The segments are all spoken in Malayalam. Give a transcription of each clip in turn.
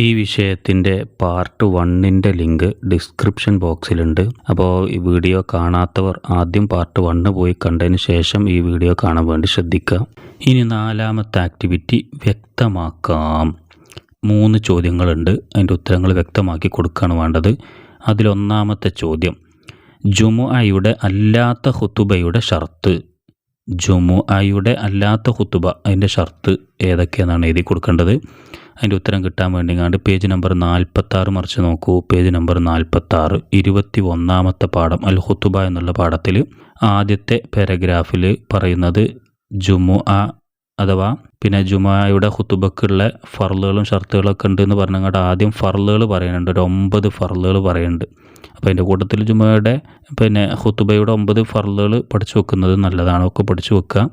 ഈ വിഷയത്തിന്റെ പാർട്ട് വണ്ണിന്റെ ലിങ്ക് ഡിസ്ക്രിപ്ഷൻ ബോക്സിലുണ്ട്. അപ്പോൾ ഈ വീഡിയോ കാണാത്തവർ ആദ്യം പാർട്ട് വണ്ണ് പോയി കണ്ടതിന് ശേഷം ഈ വീഡിയോ കാണാൻ വേണ്ടി ശ്രദ്ധിക്കുക. ഇനി നാലാമത്തെ ആക്ടിവിറ്റി വ്യക്തമാക്കാം. മൂന്ന് ചോദ്യങ്ങളുണ്ട്. അതിന്റെ ഉത്തരങ്ങൾ വ്യക്തമാക്കി കൊടുക്കുകയാണ് വേണ്ടത്. അതിലൊന്നാമത്തെ ചോദ്യം. ജുമുഅയുടെ അല്ലാത്ത ഹുത്തുബയുടെ ഷർത്ത്. ജുമുഅയുടെ അല്ലാത്ത ഹുത്തുബ അതിന്റെ ഷർത്ത് ഏതൊക്കെയെന്നാണ് എഴുതി കൊടുക്കേണ്ടത്. അതിന്റെ ഉത്തരം കിട്ടാൻ വേണ്ടി കണ്ട് പേജ് നമ്പർ നാൽപ്പത്താറ് മറിച്ച് നോക്കൂ. പേജ് നമ്പർ നാൽപ്പത്താറ് ഇരുപത്തി ഒന്നാമത്തെ പാഠം അൽ ഹുത്തുബ എന്നുള്ള പാഠത്തിൽ ആദ്യത്തെ പാരഗ്രാഫിൽ പറയുന്നത് ജുമു അഥവാ പിന്നെ ജുമായുടെ ഹുത്തുബക്കുള്ള ഫർളുകളും ഷർത്തുകളൊക്കെ ഉണ്ട് എന്ന് പറഞ്ഞങ്ങോട്ട് ആദ്യം ഫർളുകൾ പറയുന്നുണ്ട്. ഒരു ഒമ്പത് ഫർളുകൾ പറയുന്നുണ്ട്. അപ്പോൾ അതിന്റെ കൂട്ടത്തിൽ ജുമയുടെ പിന്നെ ഹുത്തുബയുടെ ഒമ്പത് ഫർളുകൾ പഠിച്ചു വെക്കുന്നത് നല്ലതാണ്. ഒക്കെ പഠിച്ചു വെക്കുക.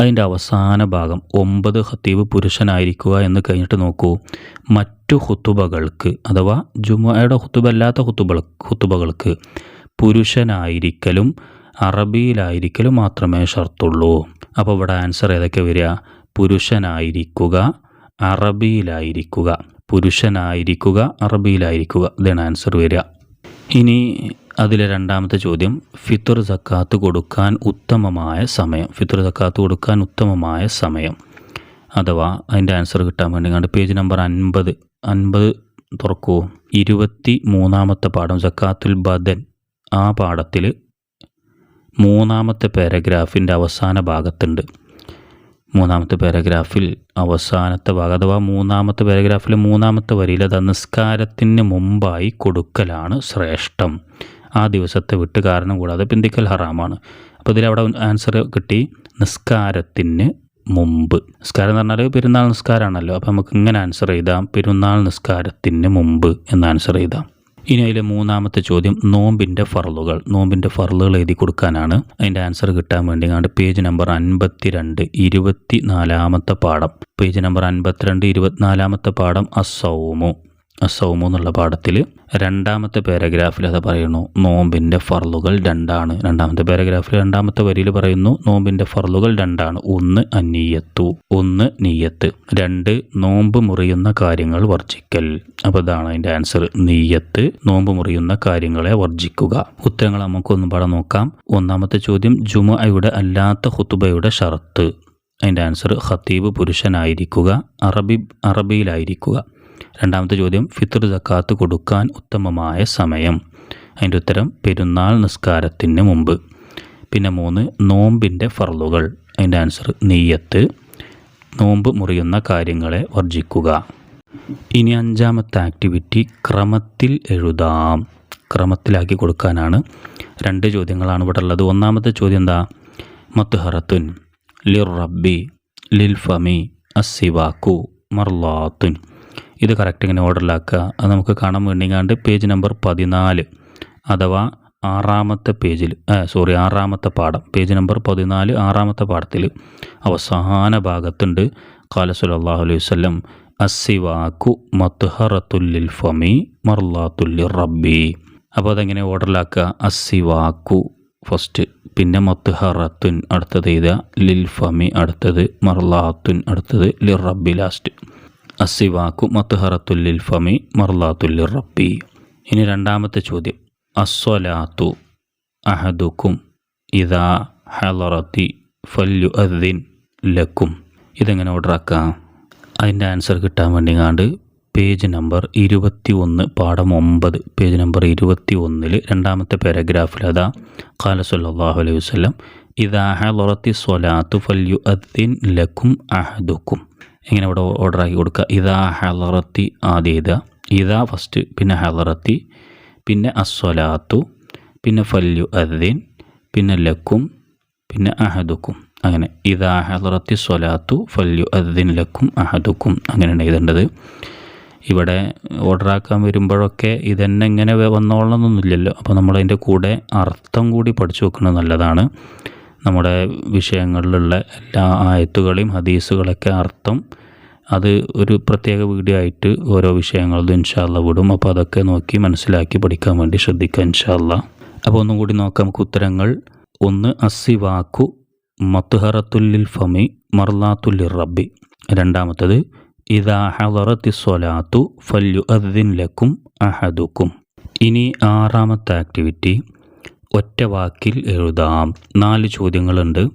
അതിന്റെ അവസാന ഭാഗം ഒമ്പത് ഹത്തീബ് പുരുഷനായിരിക്കുക എന്ന് കഴിഞ്ഞിട്ട് നോക്കൂ. മറ്റു ഹുത്തുബകൾക്ക് അഥവാ ജുമയുടെ ഹുത്തുബല്ലാത്ത ഹുത്തുബ ഹുത്തുബകൾക്ക് പുരുഷനായിരിക്കലും അറബിയിലായിരിക്കലും മാത്രമേ ഷർത്തുള്ളൂ. അപ്പോൾ ഇവിടെ ആൻസർ ഏതൊക്കെ വരിക? പുരുഷനായിരിക്കുക അറബിയിലായിരിക്കുക. പുരുഷനായിരിക്കുക അറബിയിലായിരിക്കുക. ഇതാണ് ആൻസർ വരിക. ഇനി അതിലെ രണ്ടാമത്തെ ചോദ്യം. ഫിത്തർ സക്കാത്ത് കൊടുക്കാൻ ഉത്തമമായ സമയം. ഫിത്തർ സക്കാത്ത് കൊടുക്കാൻ ഉത്തമമായ സമയം. അഥവാ അതിന്റെ ആൻസർ കിട്ടാൻ വേണ്ടി കണ്ട് പേജ് നമ്പർ അൻപത്. അൻപത് തുറക്കൂ. ഇരുപത്തി മൂന്നാമത്തെ പാഠം സക്കാത്തുൽ ബദൻ. ആ പാഠത്തിൽ മൂന്നാമത്തെ പാരഗ്രാഫിന്റെ അവസാന ഭാഗത്തുണ്ട്. മൂന്നാമത്തെ പാരഗ്രാഫിൽ അവസാനത്തെ ഭാഗം അഥവാ മൂന്നാമത്തെ പാരഗ്രാഫിലെ മൂന്നാമത്തെ വരിയിൽ അത് നിസ്കാരത്തിന് മുമ്പായി കൊടുക്കലാണ് ശ്രേഷ്ഠം. ആ ദിവസത്തെ വിട്ട് കാരണം കൂടാതെ പിന്തിക്കൽ ഹറാമാണ്. അപ്പോൾ ഇതിലവിടെ ആൻസർ കിട്ടി നിസ്കാരത്തിന് മുമ്പ്. നിസ്കാരം എന്ന് പറഞ്ഞാൽ പെരുന്നാൾ നിസ്കാരമാണല്ലോ. അപ്പോൾ നമുക്ക് ഇങ്ങനെ ആൻസർ ചെയ്താം പെരുന്നാൾ നിസ്കാരത്തിന് മുമ്പ് എന്ന് ആൻസർ ചെയ്താം ഇനി അതിലെ മൂന്നാമത്തെ ചോദ്യം നോമ്പിന്റെ ഫറലുകൾ നോമ്പിന്റെ ഫറലുകൾ എഴുതി കൊടുക്കാനാണ് അതിന്റെ ആൻസർ കിട്ടാൻ വേണ്ടി കണ്ട് പേജ് നമ്പർ അൻപത്തി രണ്ട് ഇരുപത്തി നാലാമത്തെ പാഠം. പേജ് നമ്പർ അൻപത്തിരണ്ട് ഇരുപത്തിനാലാമത്തെ പാഠം അസൗമു. അസൗമു എന്നുള്ള പാഠത്തിൽ രണ്ടാമത്തെ പാരഗ്രാഫിൽ അത് പറയുന്നു. നോമ്പിന്റെ ഫർലുകൾ രണ്ടാണ്. രണ്ടാമത്തെ പാരഗ്രാഫിൽ രണ്ടാമത്തെ വരിയിൽ പറയുന്നു നോമ്പിന്റെ ഫർലുകൾ രണ്ടാണ്. ഒന്ന് അനീയത്തു ഒന്ന് നീയത്ത്. രണ്ട് നോമ്പ് മുറിയുന്ന കാര്യങ്ങൾ വർജിക്കൽ. അപ്പോൾ ഇതാണ് അതിന്റെ ആൻസർ നീയത്ത് നോമ്പ് മുറിയുന്ന കാര്യങ്ങളെ വർജിക്കുക. ഉത്തരങ്ങൾ നമുക്കൊന്നും പാടെ നോക്കാം. ഒന്നാമത്തെ ചോദ്യം ജുമയുടെ അല്ലാത്ത ഹുത്തുബയുടെ ഷർത്ത് അതിന്റെ ആൻസർ ഖത്തീബ് പുരുഷനായിരിക്കുക അറബി അറബിയിലായിരിക്കുക. രണ്ടാമത്തെ ചോദ്യം ഫിത്തർ ജക്കാത്ത് കൊടുക്കാൻ ഉത്തമമായ സമയം. അതിന്റെ ഉത്തരം പെരുന്നാൾ നിസ്കാരത്തിന് മുമ്പ്. പിന്നെ മൂന്ന് നോമ്പിന്റെ ഫർലുകൾ അതിന്റെ ആൻസർ നെയ്യത്ത്. നോമ്പ് മുറിയുന്ന കാര്യങ്ങളെ വർജിക്കുക. ഇനി അഞ്ചാമത്തെ ആക്ടിവിറ്റി ക്രമത്തിൽ എഴുതാം. ക്രമത്തിലാക്കി കൊടുക്കാനാണ് രണ്ട് ചോദ്യങ്ങളാണ് ഇവിടെ ഉള്ളത്. ഒന്നാമത്തെ ചോദ്യം എന്താ? മത്ഹറത്തുൻ ലിർ റബ്ബി ലിൽ ഫമി അസിവാക്കു മർലാത്തുൻ. ഇത് കറക്റ്റ് ഇങ്ങനെ ഓർഡറിലാക്കുക അത് നമുക്ക് കാണാൻ വേണ്ടിങ്ങാണ്ട് പേജ് നമ്പർ പതിനാല് അഥവാ ആറാമത്തെ പേജിൽ സോറി ആറാമത്തെ പാഠം. പേജ് നമ്പർ പതിനാല് ആറാമത്തെ പാഠത്തിൽ അവസാന ഭാഗത്തുണ്ട്. കാല സുലല്ലാഹു അലൈഹി വല്ലം അസിവാക്കു മത്ഹറത്തുല്ലിൽ ഫമി മർലാത്തുല്ലി റബ്ബി. അപ്പോൾ അതെങ്ങനെ ഓർഡറിലാക്കുക അസിവാക്കു ഫസ്റ്റ് പിന്നെ മത്ഹറത്തുൻ അടുത്തത് ഇതാ ലിൽ ഫമി അടുത്തത് മർലാത്തുൻ അടുത്തത് ലിർ റബ്ബി ലാസ്റ്റ് അസിവാക്കു മത്തുഹറത്തുല്ലിൽ ഫമി മർലാത്തുല്ലിർ റബ്ബി. ഇനി രണ്ടാമത്തെ ചോദ്യം. അസ്വലാത്തു അഹദുക്കും ഇതാ ഹലറത്തി ഫല്യു അദ്ദിൻ ലക്കും. ഇതെങ്ങനെ ഓർഡർ ആക്കാം? അതിന്റെ ആൻസർ കിട്ടാൻ വേണ്ടി കാണ്ട് പേജ് നമ്പർ ഇരുപത്തി ഒന്ന് പാഠം ഒമ്പത് പേജ് നമ്പർ ഇരുപത്തി ഒന്നിൽ രണ്ടാമത്തെ പാരഗ്രാഫിൽ അതാ ഖാല സല്ലല്ലാഹു അലൈഹി വസ്ലം ഇതാ ഹലറത്തി സ്വലാത്തു ഫല്യു അദ്ദിൻ ലക്കും അഹദുക്കും. എങ്ങനെ ഇവിടെ ഓർഡർ ആക്കി കൊടുക്കുക. ഇതാ ഹലറത്തി ആദ്യം ഇതാ ഇതാ ഫസ്റ്റ് പിന്നെ ഹലറത്തി പിന്നെ അസ്വലാത്തു പിന്നെ ഫല്യു അദ്ദീൻ പിന്നെ ലക്കും പിന്നെ അഹദുക്കും. അങ്ങനെ. ഇതാ ഹലറത്തി സ്വലാത്തു ഫല്യു അദ്ദീൻ ലക്കും അഹദുക്കും. അങ്ങനെയാണ് എഴുതേണ്ടത്. ഇവിടെ ഓർഡറാക്കാൻ വരുമ്പോഴൊക്കെ ഇതന്നെ ഇങ്ങനെ വന്നോളണം വന്നോളണമെന്നൊന്നുമില്ലല്ലോ. അപ്പോൾ നമ്മളതിന്റെ കൂടെ അർത്ഥം കൂടി പഠിച്ചു വെക്കുന്നത് നല്ലതാണ്. നമ്മുടെ വിഷയങ്ങളിലുള്ള എല്ലാ ആയത്തുകളെയും ഹദീസുകളൊക്കെ അർത്ഥം അത് ഒരു പ്രത്യേക വീഡിയോ ആയിട്ട് ഓരോ വിഷയങ്ങളിലും ഇൻഷാല്ല വിടും. അപ്പോൾ അതൊക്കെ നോക്കി മനസ്സിലാക്കി പഠിക്കാൻ വേണ്ടി ശ്രദ്ധിക്കുക ഇൻഷാല്ല അപ്പോൾ ഒന്നും കൂടി നോക്കാം. നമുക്ക് ഉത്തരങ്ങൾ. ഒന്ന് അസിവാക്കു മത്തുഹറത്തുല്ലിൽ ഫമി മർലാത്തുല്ലിർ റബ്ബി. രണ്ടാമത്തത് ഇതാ ഹളറത്തി സ്വലാത്തു ഫല്യു അദ്ദിൻ ലക്കും അഹദുക്കും. ഇനി ആറാമത്തെ ആക്ടിവിറ്റി. ഒറ്റ വാക്കിൽ എഴുതാം. നാല് ചോദ്യങ്ങളുണ്ട്.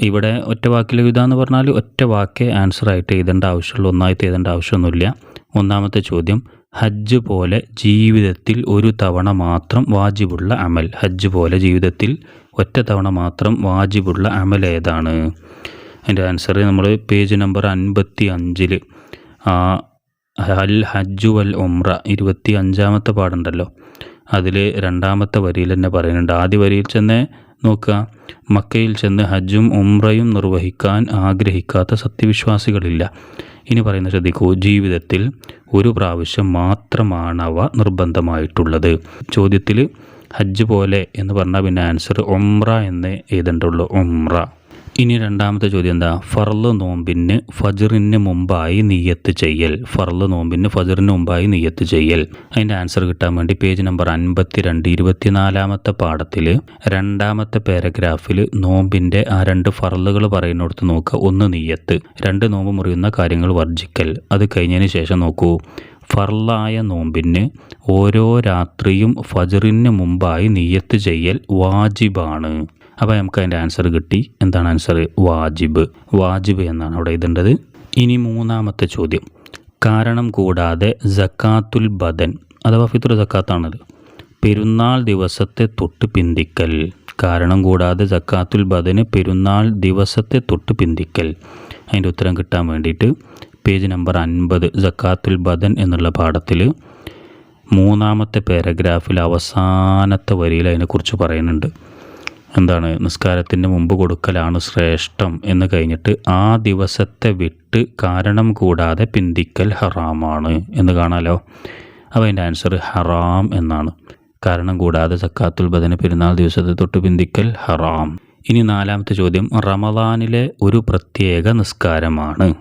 ഇവിടെ ഒറ്റ വാക്കിൽ എഴുതാന്ന് പറഞ്ഞാൽ ഒറ്റ വാക്കേ ആൻസർ ആയിട്ട് എഴുതേണ്ട ആവശ്യമുള്ളൂ. ഒന്നായിട്ട് എഴുതേണ്ട ആവശ്യമൊന്നുമില്ല. ഒന്നാമത്തെ ചോദ്യം ഹജ്ജ് പോലെ ജീവിതത്തിൽ ഒരു തവണ മാത്രം വാജിബുള്ള അമൽ. ഹജ്ജ് പോലെ ജീവിതത്തിൽ ഒറ്റ തവണ മാത്രം വാജിബുള്ള അമൽ ഏതാണ്? അതിന്റെ ആൻസർ നമ്മൾ പേജ് നമ്പർ അൻപത്തി അഞ്ചിൽ അൽ ഹജ്ജു വൽ ഉംറ. ഇരുപത്തി അഞ്ചാമത്തെ പാടുണ്ടല്ലോ അതിൽ രണ്ടാമത്തെ വരിയിൽ തന്നെ പറയുന്നുണ്ട്. ആദ്യ വരിയിൽ ചെന്ന് നോക്കുക. മക്കയിൽ ചെന്ന് ഹജ്ജും ഉംറയും നിർവഹിക്കാൻ ആഗ്രഹിക്കാത്ത സത്യവിശ്വാസികളില്ല. ഇനി പറയുന്ന ശ്രദ്ധിക്കൂ. ജീവിതത്തിൽ ഒരു പ്രാവശ്യം മാത്രമാണ് അവ നിർബന്ധമായിട്ടുള്ളത്. ചോദ്യത്തിൽ ഹജ്ജ് പോലെ എന്ന് പറഞ്ഞാൽ പിന്നെ ആൻസർ ഒമ്ര എന്ന് എഴുതണ്ടുള്ളൂ ഒമ്ര ഇനി രണ്ടാമത്തെ ചോദ്യം എന്താ? ഫർൾ നോമ്പിന് ഫജറിന് മുമ്പായി നീയത്ത് ചെയ്യൽ. ഫർൾ നോമ്പിന് ഫജറിന് മുമ്പായി നീയത്ത് ചെയ്യൽ. അതിന്റെ ആൻസർ കിട്ടാൻ വേണ്ടി പേജ് നമ്പർ അൻപത്തി രണ്ട് ഇരുപത്തിനാലാമത്തെ പാഠത്തിൽ രണ്ടാമത്തെ പാരഗ്രാഫിൽ നോമ്പിന്റെ ആ രണ്ട് ഫർളുകൾ പറയുന്നിടത്ത് നോക്കുക. ഒന്ന് നീയത്ത് രണ്ട് നോമ്പ് മുറിയുന്ന കാര്യങ്ങൾ വർജിക്കൽ അത് കഴിഞ്ഞതിന് ശേഷം നോക്കൂ. ഫർലായ നോമ്പിന് ഓരോ രാത്രിയും ഫജറിന് മുമ്പായി നീയത്ത് ചെയ്യൽ വാജിബാണ്. അപ്പോൾ നമുക്ക് അതിന്റെ ആൻസർ കിട്ടി. എന്താണ് ആൻസർ വാജിബ്. വാജിബ് എന്നാണ് അവിടെ ഇതുണ്ടത് ഇനി മൂന്നാമത്തെ ചോദ്യം. കാരണം കൂടാതെ ജക്കാത്തുൽ ബദൻ അഥവാ ഫിത്ർ ജക്കാത്താണത് പെരുന്നാൾ ദിവസത്തെ തൊട്ട് പിന്തിക്കൽ. കാരണം കൂടാതെ ജക്കാത്തുൽ ബദന് പെരുന്നാൾ ദിവസത്തെ തൊട്ട് പിന്തിക്കൽ. അതിന്റെ ഉത്തരം കിട്ടാൻ വേണ്ടിയിട്ട് പേജ് നമ്പർ അൻപത് ജക്കാത്തുൽ ബദൻ എന്നുള്ള പാഠത്തിൽ മൂന്നാമത്തെ പാരഗ്രാഫിൽ അവസാനത്തെ വരിയിൽ അതിനെക്കുറിച്ച് പറയുന്നുണ്ട്. എന്താണ് നിസ്കാരത്തിന് മുമ്പ് കൊടുക്കലാണ് ശ്രേഷ്ഠം എന്ന് കഴിഞ്ഞിട്ട് ആ ദിവസത്തെ വിട്ട് കാരണം കൂടാതെ പിന്തിക്കൽ ഹറാമാണ് എന്ന് കാണാലോ? അപ്പോൾ അതിന്റെ ആൻസർ ഹറാം എന്നാണ്. കാരണം കൂടാതെ സക്കാത്തുൽ ബദന പെരുന്നാൾ ദിവസത്തെ തൊട്ട് പിന്തിക്കൽ ഹറാം. ഇനി നാലാമത്തെ ചോദ്യം റമദാനിലെ ഒരു പ്രത്യേക നിസ്കാരമാണ്.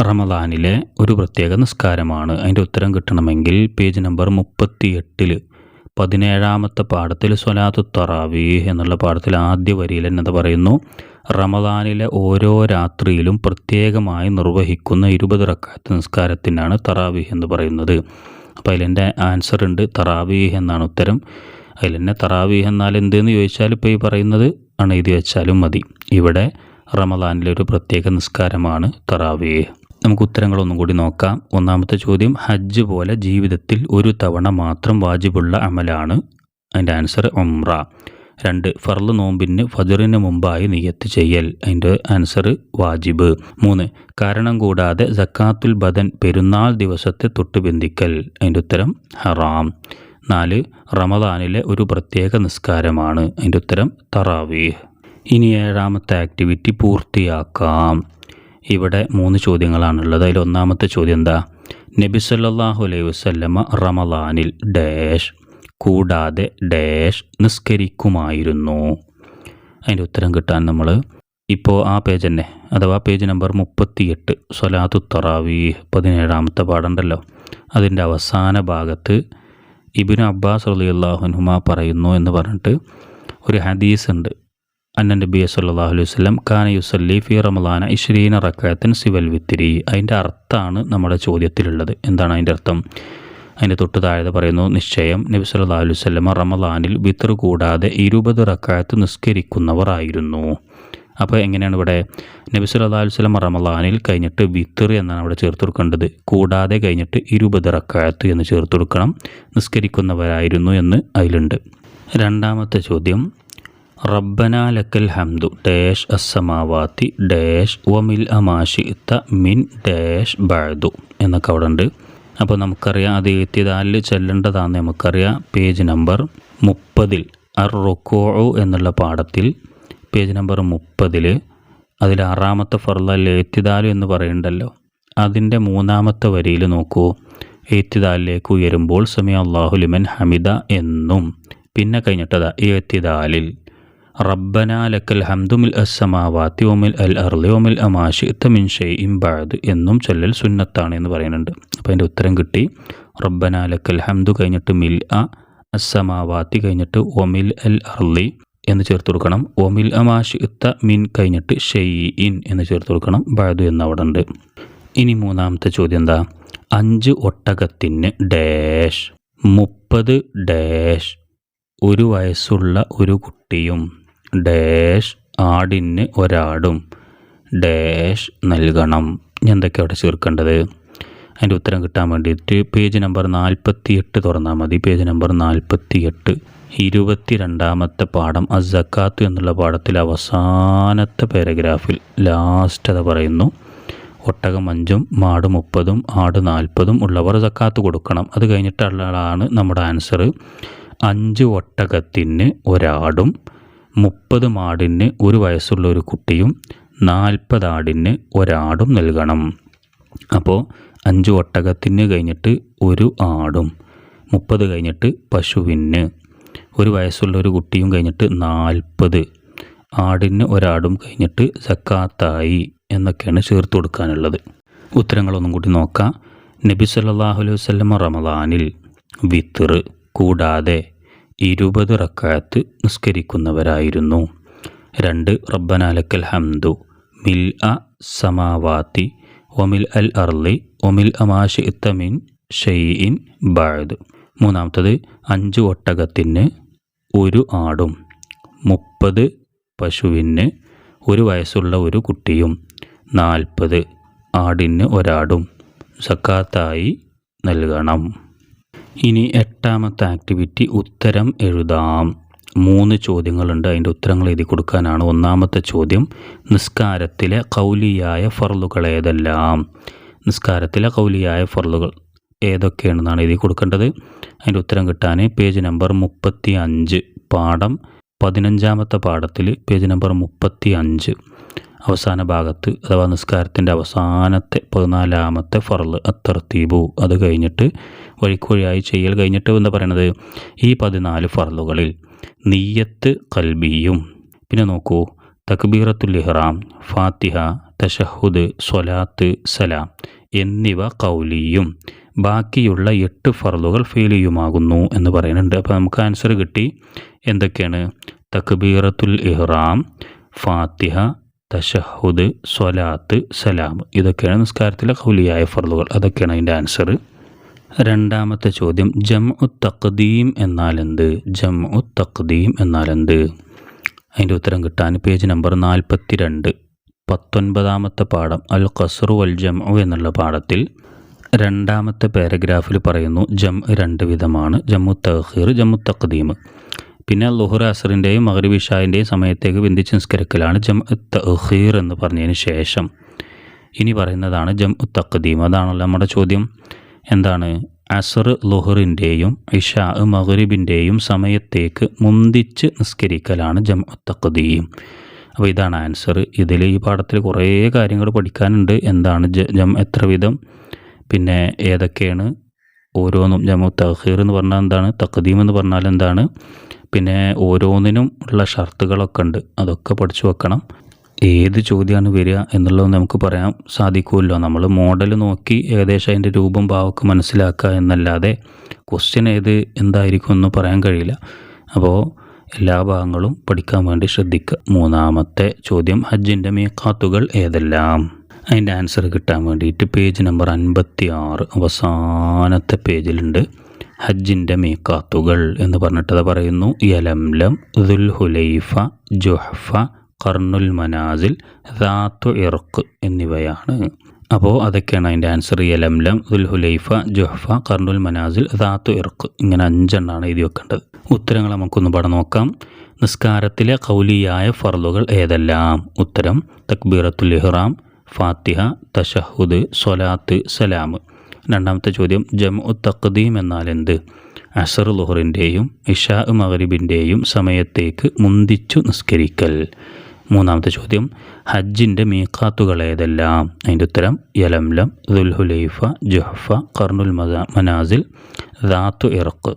റമദാനിലെ ഒരു പ്രത്യേക നിസ്കാരമാണ്. അതിന്റെ ഉത്തരം കിട്ടണമെങ്കിൽ പേജ് നമ്പർ മുപ്പത്തി എട്ടിൽ പതിനേഴാമത്തെ പാഠത്തിൽ സ്വലാത്തു തറാവീഹ് എന്നുള്ള പാഠത്തിൽ ആദ്യ വരിയിൽ എന്നത് പറയുന്നു റമദാനിലെ ഓരോ രാത്രിയിലും പ്രത്യേകമായി നിർവഹിക്കുന്ന ഇരുപത് റക്കാത്ത് നിസ്കാരത്തിനാണ് തറാവീഹ് എന്ന് പറയുന്നത്. അപ്പോൾ അതിലെന്റെ ആൻസർ ഉണ്ട് തറാവീഹ് എന്നാണ് ഉത്തരം. അതിൽ തന്നെ തറാവീഹ് എന്നാൽ എന്തെന്ന് ചോദിച്ചാൽ ഇപ്പോൾ ഈ പറയുന്നത് ആണ് എഴുതി വെച്ചാലും മതി. ഇവിടെ റമദാനിലെ ഒരു പ്രത്യേക നിസ്കാരമാണ് തറാവീഹ്. നമുക്ക് ഉത്തരങ്ങളൊന്നും കൂടി നോക്കാം. ഒന്നാമത്തെ ചോദ്യം ഹജ്ജ് പോലെ ജീവിതത്തിൽ ഒരു തവണ മാത്രം വാജിബുള്ള അമലാണ്. അതിന്റെ ആൻസർ ഒമ്ര രണ്ട് ഫർൾ നോമ്പിന് ഫജറിന് മുമ്പായി നിയത്ത് ചെയ്യൽ. അതിന്റെ ആൻസർ വാജിബ്. മൂന്ന് കാരണം കൂടാതെ സക്കാത്തുൽ ബദൻ പെരുന്നാൾ ദിവസത്തെ തൊട്ടുബന്ധിക്കൽ അതിന്റെ ഉത്തരം ഹറാം. നാല് റമദാനിലെ ഒരു പ്രത്യേക നിസ്കാരമാണ്. അതിന്റെ ഉത്തരം തറാവീഹ്. ഇനി ഏഴാമത്തെ ആക്ടിവിറ്റി പൂർത്തിയാക്കാം. ഇവിടെ മൂന്ന് ചോദ്യങ്ങളാണുള്ളത്. അതിൽ ഒന്നാമത്തെ ചോദ്യം എന്താ നബി സല്ലാഹു അലൈഹി വസല്ലമ റമലാനിൽ ഡാഷ് കൂടാതെ ഡാഷ് നിസ്കരിക്കുമായിരുന്നു. അതിന്റെ ഉത്തരം കിട്ടാൻ നമ്മൾ ഇപ്പോൾ ആ പേജ് തന്നെ അഥവാ പേജ് നമ്പർ മുപ്പത്തിയെട്ട് സ്വലാത്തു തറാവി പതിനേഴാമത്തെ പാടുണ്ടല്ലോ അതിന്റെ അവസാന ഭാഗത്ത് ഇബിന് അബ്ബാസ് റളിയല്ലാഹുനുമ പറയുന്നു എന്ന് പറഞ്ഞിട്ട് ഒരു ഹദീസ് ഉണ്ട് അന്ന നബി സല്ലല്ലാഹു അലൈഹി വസല്ലം കാന യുസല്ലി ഫി റമലാന ഇഷ്രീന റക്കാത്തൻ സിവൽ വിത്തിരി. അതിന്റെ അർത്ഥമാണ് നമ്മുടെ ചോദ്യത്തിലുള്ളത്. എന്താണ് അതിന്റെ അർത്ഥം? അതിന്റെ തൊട്ട് താഴെ പറയുന്നു നിശ്ചയം നബി സല്ലാ അലൈഹി വസല്ലമ റമളാനിൽ വിത്തർ കൂടാതെ ഇരുപത് റക്കാത്ത് നിസ്കരിക്കുന്നവർ ആയിരുന്നു. അപ്പോൾ എങ്ങനെയാണ് ഇവിടെ നബി സല്ലാ അലൈഹി വസല്ലം റമളാനിൽ കഴിഞ്ഞിട്ട് വിത്തർ എന്നാണ് അവിടെ ചേർത്ത് കൊടുക്കേണ്ടത്? കൂടാതെ കഴിഞ്ഞിട്ട് ഇരുപത് റക്കായത്ത് എന്ന് ചേർത്ത് കൊടുക്കണം. നിസ്കരിക്കുന്നവരായിരുന്നു എന്ന് അതിലുണ്ട്. രണ്ടാമത്തെ ചോദ്യം റബ്ബന ലക്കൽ ഹംദു ഡാഷ് അസ്സമാവാത്തി ഡാഷ് വമിൽ ത മിൻ ഡാഷ് ബഅദു എന്നൊക്കെ അവിടെ ഉണ്ട്. അപ്പോൾ നമുക്കറിയാം അത് എത്തിയതാലിൽ ചെല്ലേണ്ടതാണെന്ന് നമുക്കറിയാം. പേജ് നമ്പർ മുപ്പതിൽ അർ റൊക്കോ എന്നുള്ള പാഠത്തിൽ പേജ് നമ്പർ മുപ്പതിൽ അതിൽ ആറാമത്തെ ഫർല ലേത്തിദാൽ എന്ന് പറയണ്ടല്ലോ അതിന്റെ മൂന്നാമത്തെ വരിയിൽ നോക്കൂ. എത്തിയതാലിലേക്ക് ഉയരുമ്പോൾ സമയ അള്ളാഹുലിമൻ ഹമിദ എന്നും. പിന്നെ കഴിഞ്ഞിട്ടതാ ഏത്തിദാലിൽ റബ്ബന ലക്കൽ എന്നും ചൊല്ലൽ സുന്നത്താണ് എന്ന് പറയുന്നുണ്ട്. അപ്പോൾ അതിന്റെ ഉത്തരം കിട്ടി. റബ്ബന ലക്കൽ ഹംദു കഴിഞ്ഞിട്ട് മിൽ അ അസ്സമാവാത്തി കഴിഞ്ഞിട്ട് ഒമിൽ അൽ അർലി എന്ന് ചേർത്ത് കൊടുക്കണം. ഒമിൽ അമാഷി മിൻ കഴിഞ്ഞിട്ട് ഷെയ് ഇൻ എന്ന് ചേർത്ത് കൊടുക്കണം. ബാദു എന്ന് അവിടെ ഉണ്ട്. ഇനി മൂന്നാമത്തെ ചോദ്യം എന്താ? അഞ്ച് ഒട്ടകത്തിന് ഡാഷ് മുപ്പത് ഡാഷ് ഒരു വയസ്സുള്ള ഒരു കുട്ടിയും ഡാഷ് ആടിന് ഒരാടും ഡാഷ് നൽകണം. എന്തൊക്കെ അവിടെ ചേർക്കേണ്ടത്? അതിന്റെ ഉത്തരം കിട്ടാൻ വേണ്ടിയിട്ട് പേജ് നമ്പർ നാൽപ്പത്തി എട്ട് തുറന്നാൽ മതി. പേജ് നമ്പർ നാൽപ്പത്തി എട്ട് ഇരുപത്തി രണ്ടാമത്തെ പാഠം അസക്കാത്തു എന്നുള്ള പാഠത്തിൽ അവസാനത്തെ പാരഗ്രാഫിൽ ലാസ്റ്റ് അത് പറയുന്നു. ഒട്ടകം അഞ്ചും മാട് മുപ്പതും ആട് നാൽപ്പതും ഉള്ളവർ സക്കാത്ത് കൊടുക്കണം. അത് കഴിഞ്ഞിട്ടുള്ളതാണ് നമ്മുടെ ആൻസർ അഞ്ച് ഒട്ടകത്തിന് ഒരാടും മുപ്പത് മാടിന് ഒരു വയസ്സുള്ള ഒരു കുട്ടിയും നാൽപ്പത് ആടിന് ഒരാടും നൽകണം. അപ്പോൾ അഞ്ച് ഒട്ടകത്തിന് കഴിഞ്ഞിട്ട് ഒരു ആടും മുപ്പത് കഴിഞ്ഞിട്ട് പശുവിന്. ഒരു വയസ്സുള്ള ഒരു കുട്ടിയും കഴിഞ്ഞിട്ട് നാൽപ്പത് ആടിന് ഒരാടും കഴിഞ്ഞിട്ട് സക്കാത്തായി എന്നൊക്കെയാണ് ചേർത്ത് കൊടുക്കാനുള്ളത്. ഉത്തരങ്ങളൊന്നും കൂടി നോക്കാം. നബി സല്ലല്ലാഹു അലൈഹി വല്ലം റമദാനിൽ വിത്തർ കൂടാതെ ഇരുപത് റക്കായത്ത് നിസ്കരിക്കുന്നവരായിരുന്നു. രണ്ട് റബ്ബനാലക്കൽ ഹംദു. മിൽ അ സമാവാത്തി. ഒമിൽ അൽ അർലി ഒമിൽ അമാഷ് ഇത്തമിൻ ഷെയ്ഇൻ ബഅദ്. മൂന്നാമത്തത് അഞ്ച് ഒട്ടകത്തിന് ഒരു ആടും. മുപ്പത് പശുവിന് ഒരു വയസ്സുള്ള ഒരു കുട്ടിയും. നാൽപ്പത് ആടിന് ഒരാടും. സക്കാത്തായി നൽകണം. ഇനി എട്ടാമത്തെ ആക്ടിവിറ്റി ഉത്തരം എഴുതാം. മൂന്ന് ചോദ്യങ്ങളുണ്ട്. അതിന്റെ ഉത്തരങ്ങൾ എഴുതി കൊടുക്കാനാണ് ഒന്നാമത്തെ ചോദ്യം. നിസ്കാരത്തിലെ കൗലിയായ ഫർലുകൾ ഏതെല്ലാം? നിസ്കാരത്തിലെ കൗലിയായ ഫർലുകൾ ഏതൊക്കെയാണെന്നാണ് എഴുതി കൊടുക്കേണ്ടത്? അതിന്റെ ഉത്തരം കിട്ടാൻ പേജ് നമ്പർ മുപ്പത്തി അഞ്ച് പാഠം പതിനഞ്ചാമത്തെ പാഠത്തിൽ പേജ് നമ്പർ മുപ്പത്തി അഞ്ച് അവസാന ഭാഗത്ത് അഥവാ നിസ്കാരത്തിന്റെ അവസാനത്തെ പതിനാലാമത്തെ ഫറൽ അത്തർത്തീബു അത് കഴിഞ്ഞിട്ട് വഴിക്കുവഴിയായി ചെയ്യൽ കഴിഞ്ഞിട്ട് എന്താ പറയണത്? ഈ പതിനാല് ഫറലുകളിൽ നീയത്ത് കൽബിയും പിന്നെ നോക്കൂ തക്ബീറത്തുൽ ഇഹ്റാം ഫാത്തിഹ തഷഹുദ് സ്വലാത്ത് സലാം എന്നിവ കൗലിയും ബാക്കിയുള്ള എട്ട് ഫറലുകൾ ഫെയിലിയുമാകുന്നു എന്ന് പറയുന്നുണ്ട്. അപ്പോൾ നമുക്ക് ആൻസർ കിട്ടി. എന്തൊക്കെയാണ്? തക്ബീറത്തുൽ ഇഹ്റാം ഫാത്തിഹ തഷഹുദ് സ്വലാത്ത് സലാം ഇതൊക്കെയാണ് നിസ്കാരത്തിലെ കൗലിയായ ഫർലുകൾ അതൊക്കെയാണ് അതിന്റെ ആൻസർ രണ്ടാമത്തെ ചോദ്യം ജം ഉ തക്ദീം എന്നാലെന്ത്? ജം ഉ തക്ദീം എന്നാലെന്ത്? അതിന്റെ ഉത്തരം കിട്ടാൻ പേജ് നമ്പർ നാൽപ്പത്തി രണ്ട് പത്തൊൻപതാമത്തെ പാഠം അൽ ഖസ്റു വൽ ജം എന്നുള്ള പാഠത്തിൽ രണ്ടാമത്തെ പാരഗ്രാഫിൽ പറയുന്നു ജം രണ്ട് വിധമാണ് ജമ്മു തഹീർ ജമ്മു തഖദീം. പിന്നെ ലുഹുർ അസറിന്റെയും മഹരി ഇഷാന്റെയും സമയത്തേക്ക് ബന്ധിച്ച് നിസ്കരിക്കലാണ് ജം തഹീർ എന്ന് പറഞ്ഞതിന് ശേഷം. ഇനി പറയുന്നതാണ് ജം തഖദീം. അതാണല്ലോ നമ്മുടെ ചോദ്യം. എന്താണ്? അസർ ലുഹറിന്റെയും ഇഷാ മഹരിബിന്റെയും സമയത്തേക്ക് മുന്തിച്ച് നിസ്കരിക്കലാണ് ജം തഖദീം. അപ്പോൾ ഇതാണ് ആൻസർ. ഇതിൽ ഈ പാഠത്തിൽ കുറേ കാര്യങ്ങൾ പഠിക്കാനുണ്ട്. എന്താണ് ജ- എത്ര വിധം? പിന്നെ ഏതൊക്കെയാണ് ഓരോന്നും? ജമു തഹീർ എന്ന് പറഞ്ഞാൽ എന്താണ്? തഖദീം എന്ന് പറഞ്ഞാൽ എന്താണ്? പിന്നെ ഓരോന്നിനും ഉള്ള ഷർത്തുകളൊക്കെ ഉണ്ട്. അതൊക്കെ പഠിച്ചു വെക്കണം. ഏത് ചോദ്യമാണ് വരിക എന്നുള്ളത് നമുക്ക് പറയാൻ സാധിക്കുമല്ലോ. നമ്മൾ മോഡൽ നോക്കി ഏകദേശം അതിന്റെ രൂപം ഭാവമൊക്കെ മനസ്സിലാക്കുക എന്നല്ലാതെ ക്വസ്റ്റ്യൻ ഏത് എന്തായിരിക്കും എന്ന് പറയാൻ കഴിയില്ല. അപ്പോൾ എല്ലാ ഭാഗങ്ങളും പഠിക്കാൻ വേണ്ടി ശ്രദ്ധിക്കുക. മൂന്നാമത്തെ ചോദ്യം ഹജ്ജിന്റെ മീക്കാത്തുകൾ ഏതെല്ലാം? അതിന്റെ ആൻസർ കിട്ടാൻ വേണ്ടിയിട്ട് പേജ് നമ്പർ അൻപത്തി ആറ് അവസാനത്തെ പേജിലുണ്ട് ഹജ്ജിന്റെ മീക്കാത്തുകൾ എന്ന് പറഞ്ഞിട്ടത് പറയുന്നു. യലംലം ദുൽഹുലൈഫ ജുഹ്ഫ കർണുൽ മനാസിൽ ദാത്തു ഇറക്ക് എന്നിവയാണ്. അപ്പോൾ അതൊക്കെയാണ് അതിന്റെ ആൻസർ യലംലം ദുൽഹുലൈഫ ജുഹഫ കർണുൽ മനാസിൽ ദാത്തു ഇറക്ക് ഇങ്ങനെ അഞ്ചെണ്ണമാണ് എഴുതി വെക്കേണ്ടത്. ഉത്തരങ്ങൾ നമുക്കൊന്ന് പടം നോക്കാം. നിസ്കാരത്തിലെ കൗലിയായ ഫർലുകൾ ഏതെല്ലാം? ഉത്തരം തക്ബീറത്തുൽ ഇഹ്റാം ഫാത്തിഹ തഷഹുദ് സൊലാത്ത് സലാം രണ്ടാമത്തെ ചോദ്യം ജംഉ തഖ്ദീം എന്നാൽ എന്ത് അസർ ലുഹറിന്റെയും ഇഷാ മഗ്രിബിന്റെയും സമയത്തേക്ക് മുന്തിച്ചു നിസ്കരിക്കൽ. മൂന്നാമത്തെ ചോദ്യം ഹജ്ജിന്റെ മീക്കാത്തുകൾ ഏതെല്ലാം അതിന്റെ ഉത്തരം യലംലം ദുൽഹുലൈഫ ജുഹഫ കർണുൽ മനാസിൽ ദാത്തു ഇറക്ക്.